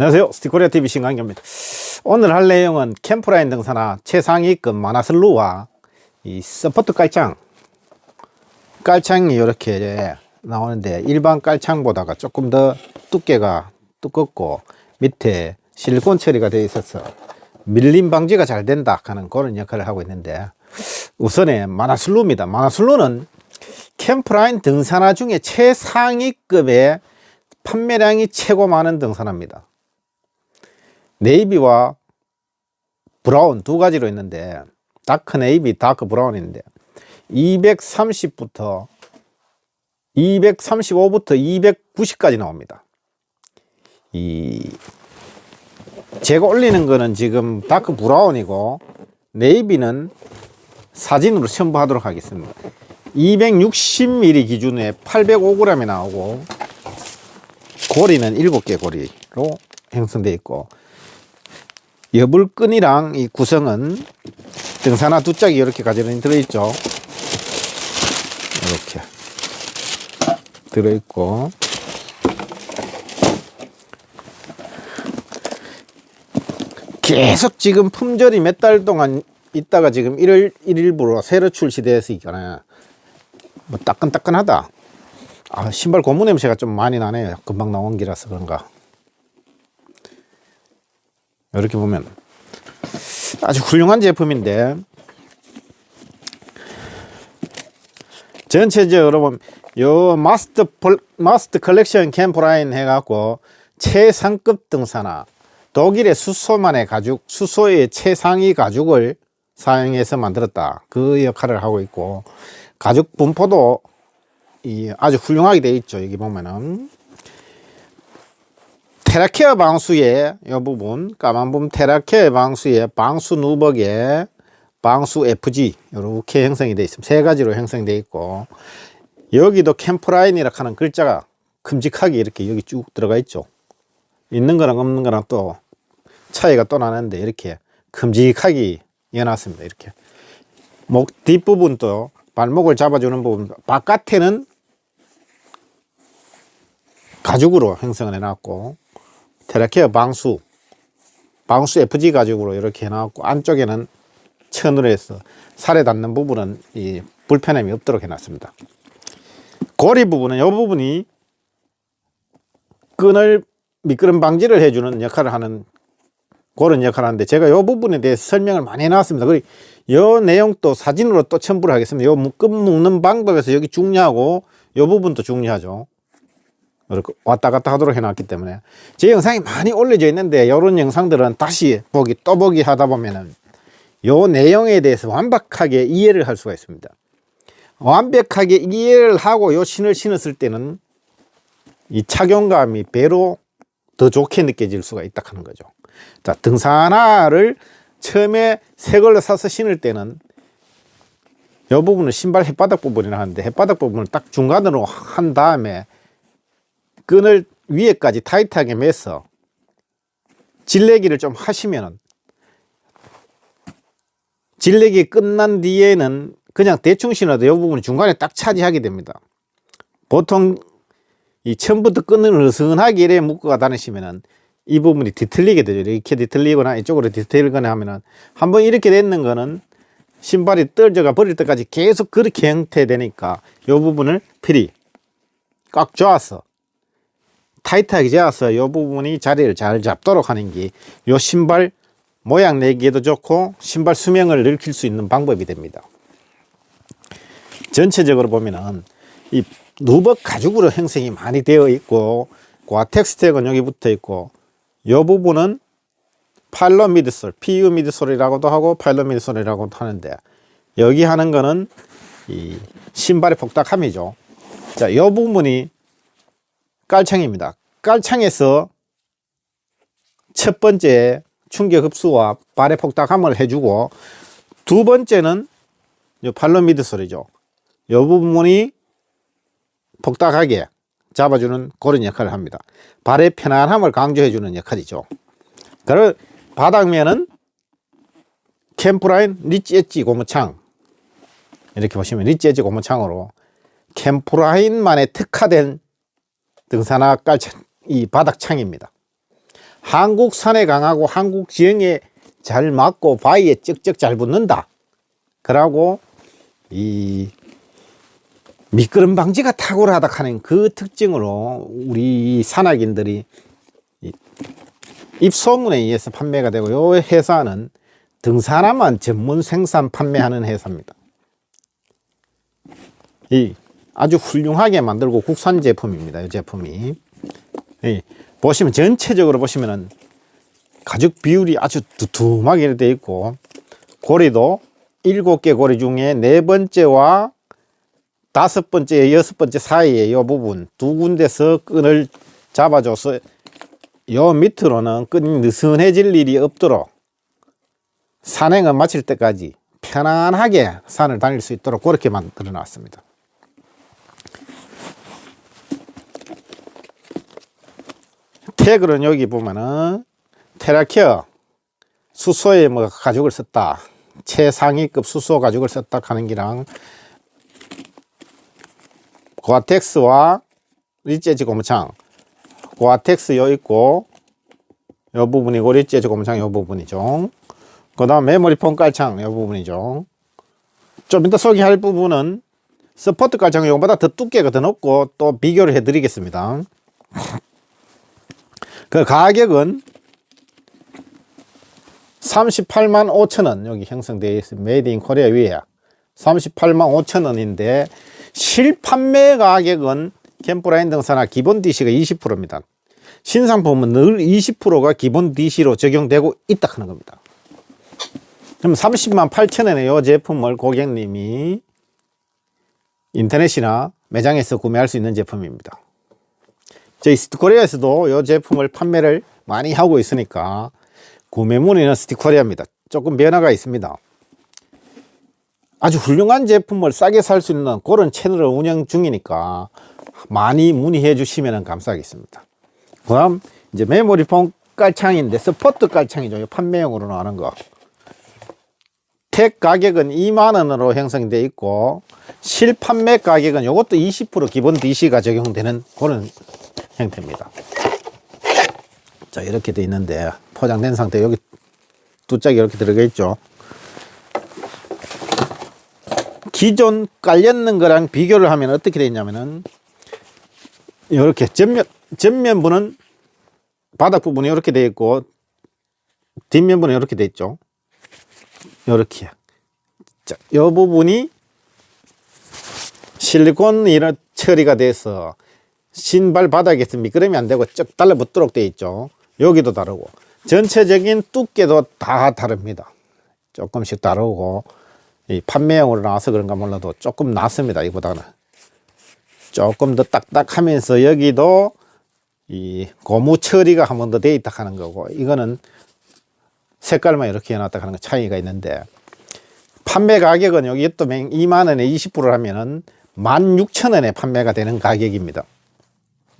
안녕하세요. 스티코리아 TV 신강기입니다. 오늘 할 내용은 캠프라인 등산화 최상위급 마나슬루와 이 서포트 깔창. 깔창이 이렇게 나오는데 일반 깔창보다가 조금 더 두께가 두껍고 밑에 실리콘 처리가 되어 있어서 밀림 방지가 잘 된다 하는 그런 역할을 하고 있는데 우선에 마나슬루입니다. 마나슬루는 캠프라인 등산화 중에 최상위급의 판매량이 최고 많은 등산화입니다. 네이비와 브라운 두 가지로 있는데 다크 네이비, 다크 브라운인데 230부터 235부터 290까지 나옵니다. 이 제가 올리는 거는 지금 다크 브라운이고 네이비는 사진으로 첨부하도록 하겠습니다. 260mm 기준에 805g이 나오고 고리는 7개 고리로 형성되어 있고 여불끈이랑 이 구성은 등산화 두 짝이 이렇게 가지런히 들어있죠. 이렇게 들어있고 계속 지금 품절이 몇 달 동안 있다가 지금 1월 1일부로 새로 출시되었으니까 뭐 따끈따끈하다. 아, 신발 고무 냄새가 좀 많이 나네요. 금방 나온 기라서 그런가. 이렇게 보면 아주 훌륭한 제품인데 전체적으로 보면 요 마스터 폴- 마스터 컬렉션 캠프라인 해갖고 최상급 등산화 독일의 수소만의 가죽 수소의 최상위 가죽을 사용해서 만들었다. 그 역할을 하고 있고 가죽 분포도 이 아주 훌륭하게 되어 있죠 여기 보면은 테라케어 방수의 이 부분 까만 부분 테라케어 방수의 방수 누벅에 방수 FG 이렇게 형성이 되어 있습니다. 세 가지로 형성되어 있고 여기도 캠프라인이라 하는 글자가 큼직하게 이렇게 여기 쭉 들어가 있죠. 있는 거랑 없는 거랑 또 차이가 또 나는데 이렇게 큼직하게 이어놨습니다. 이렇게 목 뒷부분도 발목을 잡아주는 부분 바깥에는 가죽으로 형성을 해놨고 테라케어 방수 방수 FG 가죽으로 이렇게 해놨고 안쪽에는 천으로 해서 살에 닿는 부분은 이 불편함이 없도록 해놨습니다. 고리 부분은 이 부분이 끈을 미끄럼 방지를 해주는 역할을 하는 그런 역할을 하는데 제가 이 부분에 대해서 설명을 많이 해놨습니다. 그리고 이 내용도 사진으로 또 첨부를 하겠습니다. 요 묶음 묶는 방법에서 여기 중요하고 이 부분도 중요하죠. 이렇게 왔다 갔다 하도록 해놨기 때문에 제 영상이 많이 올려져 있는데 이런 영상들은 다시 보기 또 보기 하다 보면은 요 내용에 대해서 완벽하게 이해를 할 수가 있습니다. 완벽하게 이해를 하고 요 신을 신었을 때는 이 착용감이 배로 더 좋게 느껴질 수가 있다 하는 거죠. 자, 등산화를 처음에 새 걸로 사서 신을 때는 이 부분은 신발 햇바닥 부분이라 하는데 햇바닥 부분을 딱 중간으로 한 다음에 끈을 위에까지 타이트하게 매서 질레기를 좀 하시면은 질레기 끝난 뒤에는 그냥 대충 신어도 이 부분이 중간에 딱 차지하게 됩니다. 보통 이 처음부터 끈을 느슨하게 이래 묶어 다니시면은 이 부분이 뒤틀리게 되죠. 이렇게 뒤틀리거나 이쪽으로 뒤틀리거나 하면은 한번 이렇게 됐는 거는 신발이 떨어져가 버릴 때까지 계속 그렇게 형태 되니까 이 부분을 필히 꽉 조아서 타이트하게 재어서 이 부분이 자리를 잘 잡도록 하는 게 이 신발 모양 내기에도 좋고 신발 수명을 넓힐 수 있는 방법이 됩니다. 전체적으로 보면은 이 누벅 가죽으로 형성이 많이 되어 있고 과텍스 택은 여기 붙어 있고 이 부분은 파일럿 미드솔, PU 미드솔이라고도 하고 파일럿 미드솔이라고도 하는데 여기 하는 거는 이 신발의 복닥함이죠. 자, 이 부분이 깔창입니다. 깔창에서 첫 번째 충격 흡수와 발의 폭닥함을 해주고 두 번째는 이 팔로 미드솔이죠. 이 부분이 폭닥하게 잡아주는 그런 역할을 합니다. 발의 편안함을 강조해주는 역할이죠. 그리고 바닥면은 캠프라인 리치 엣지 고무창 이렇게 보시면 리치 엣지 고무창으로 캠프라인만의 특화된 등산화 깔창 이 바닥창입니다. 한국 산에 강하고 한국 지형에 잘 맞고 바위에 쩍쩍 잘 붙는다. 그러고 이 미끄럼 방지가 탁월하다 하는 그 특징으로 우리 산악인들이 이 입소문에 의해서 판매가 되고 요 회사는 등산화만 전문 생산 판매하는 회사입니다. 이 아주 훌륭하게 만들고 국산 제품입니다. 이 제품이 이 보시면 전체적으로 보시면은 가죽 비율이 아주 두툼하게 되어 있고 고리도 일곱 개 고리 중에 네 번째와 다섯 번째, 여섯 번째 사이에 이 부분 두 군데서 끈을 잡아줘서 요 밑으로는 끈이 느슨해질 일이 없도록 산행을 마칠 때까지 편안하게 산을 다닐 수 있도록 그렇게 만들어 놨습니다. 태글은 여기 보면은 테라케어 수소에 뭐 가죽을 썼다. 최상위급 수소 가죽을 썼다 하는 기랑 고아텍스와 리재지 고무창 고아텍스 여 있고 요 부분이고 리재지 고무창 요 부분이죠. 그 다음 메모리 폼 깔창 요 부분이죠. 좀 이따 소개할 부분은 서포트 깔창 요거보다 더 두께가 더 높고 또 비교를 해 드리겠습니다. 그 가격은 38만 5천 원 여기 형성되어 있습니다. 메이드 인 코리아 위에 38만 5천 원인데 실판매 가격은 캠프라인 등산화 기본 DC가 20%입니다. 신상품은 늘 20%가 기본 DC로 적용되고 있다 하는 겁니다. 그럼 30만 8천 원에 이 제품을 고객님이 인터넷이나 매장에서 구매할 수 있는 제품입니다. 저희 스티코리아에서도 이 제품을 판매를 많이 하고 있으니까 구매 문의는 스티코리아입니다. 조금 변화가 있습니다. 아주 훌륭한 제품을 싸게 살 수 있는 그런 채널을 운영 중이니까 많이 문의해 주시면 감사하겠습니다. 그 다음 이제 메모리 폼 깔창인데 서포트 깔창이죠. 판매용으로 나오는 거. 택 가격은 2만 원으로 형성되어 있고 실판매 가격은 이것도 20% 기본 DC가 적용되는 그런 형태입니다. 자 이렇게 돼 있는데 포장된 상태 여기 두 짝이 이렇게 들어가 있죠. 기존 깔렸는 거랑 비교를 하면 어떻게 되냐면은 이렇게 전면 전면부는 바닥 부분이 이렇게 되어 있고 뒷면부는 이렇게 되어 있죠. 이렇게 자, 이 부분이 실리콘 이런 처리가 돼서 신발 바닥에서 미끄럼이 안 되고 쭉 달라붙도록 되어 있죠. 여기도 다르고 전체적인 두께도 다 다릅니다. 조금씩 다르고 이 판매용으로 나와서 그런가 몰라도 조금 낫습니다. 이보다는 조금 더 딱딱하면서 여기도 이 고무 처리가 한 번더돼 있다 하는 거고 이거는 색깔만 이렇게 해놨다 하는 거 차이가 있는데 판매 가격은 여기 또 2만 원에 20%를 하면은 16,000원에 판매가 되는 가격입니다.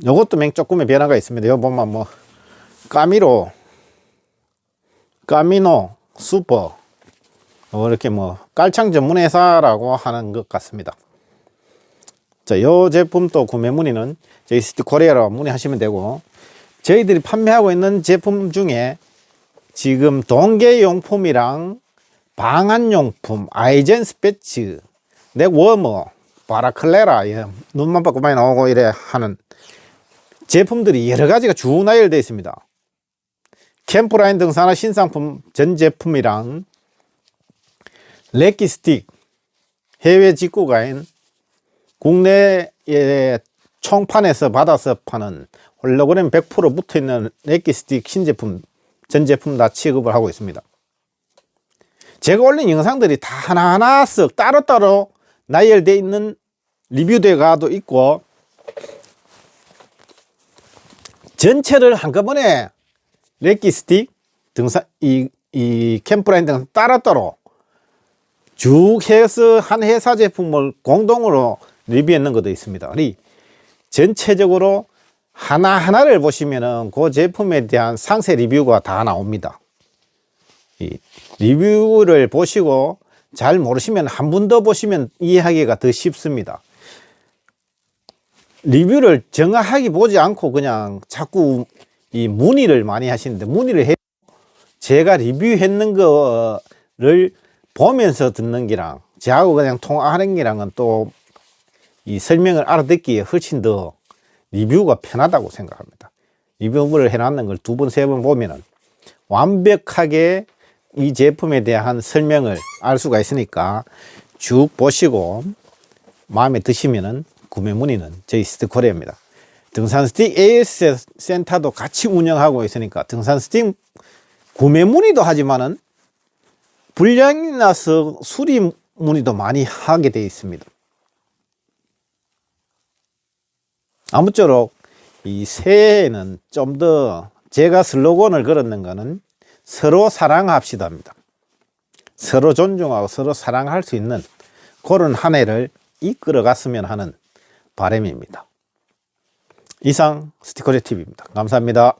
요것도 맹 조금의 변화가 있습니다. 여기 보면 뭐 까미로, 까미노, 슈퍼 뭐 이렇게 뭐 깔창 전문 회사라고 하는 것 같습니다. 자, 요 제품도 구매 문의는 저희 스티 코리아로 문의하시면 되고 저희들이 판매하고 있는 제품 중에 지금 동계용품이랑 방한용품, 아이젠스 배치, 넥 워머, 바라클레라, 예, 눈만 받고 많이 나오고 이래 하는 제품들이 여러 가지가 쭉 나열되어 있습니다. 캠프라인 등산화 신상품 전 제품이랑 레키 스틱 해외 직구가인 국내에 총판에서 받아서 파는 홀로그램 100% 붙어 있는 레키 스틱 신제품 전 제품 다 취급을 하고 있습니다. 제가 올린 영상들이 다 하나하나 쓱 따로따로 나열되어 있는 리뷰대가도 있고 전체를 한꺼번에 레키스틱 등산 이, 이 캠프라인 등 따로따로 쭉 해서 한 회사 제품을 공동으로 리뷰했는 것도 있습니다. 이 전체적으로 하나하나를 보시면은 그 제품에 대한 상세 리뷰가 다 나옵니다. 이 리뷰를 보시고 잘 모르시면 한 번 더 보시면 이해하기가 더 쉽습니다. 리뷰를 정확하게 보지 않고 그냥 자꾸 이 문의를 많이 하시는데 문의를 해 제가 리뷰했는 거를 보면서 듣는 기랑 저하고 그냥 통화하는 기랑은 또 이 설명을 알아듣기에 훨씬 더 리뷰가 편하다고 생각합니다. 리뷰를 해놨는 걸 두 번, 세 번 보면은 완벽하게 이 제품에 대한 설명을 알 수가 있으니까 쭉 보시고 마음에 드시면은 구매 문의는 저희 스티커리입니다. 등산 스틱 AS 센터도 같이 운영하고 있으니까 등산 스틱 구매 문의도 하지만은 불량이 나서 수리 문의도 많이 하게 되어 있습니다. 아무쪼록 이 새해에는 좀 더 제가 슬로건을 걸었는 거는 서로 사랑합시다입니다. 서로 존중하고 서로 사랑할 수 있는 그런 한 해를 이끌어 갔으면 하는 바람입니다. 이상 스티커리 TV입니다. 감사합니다.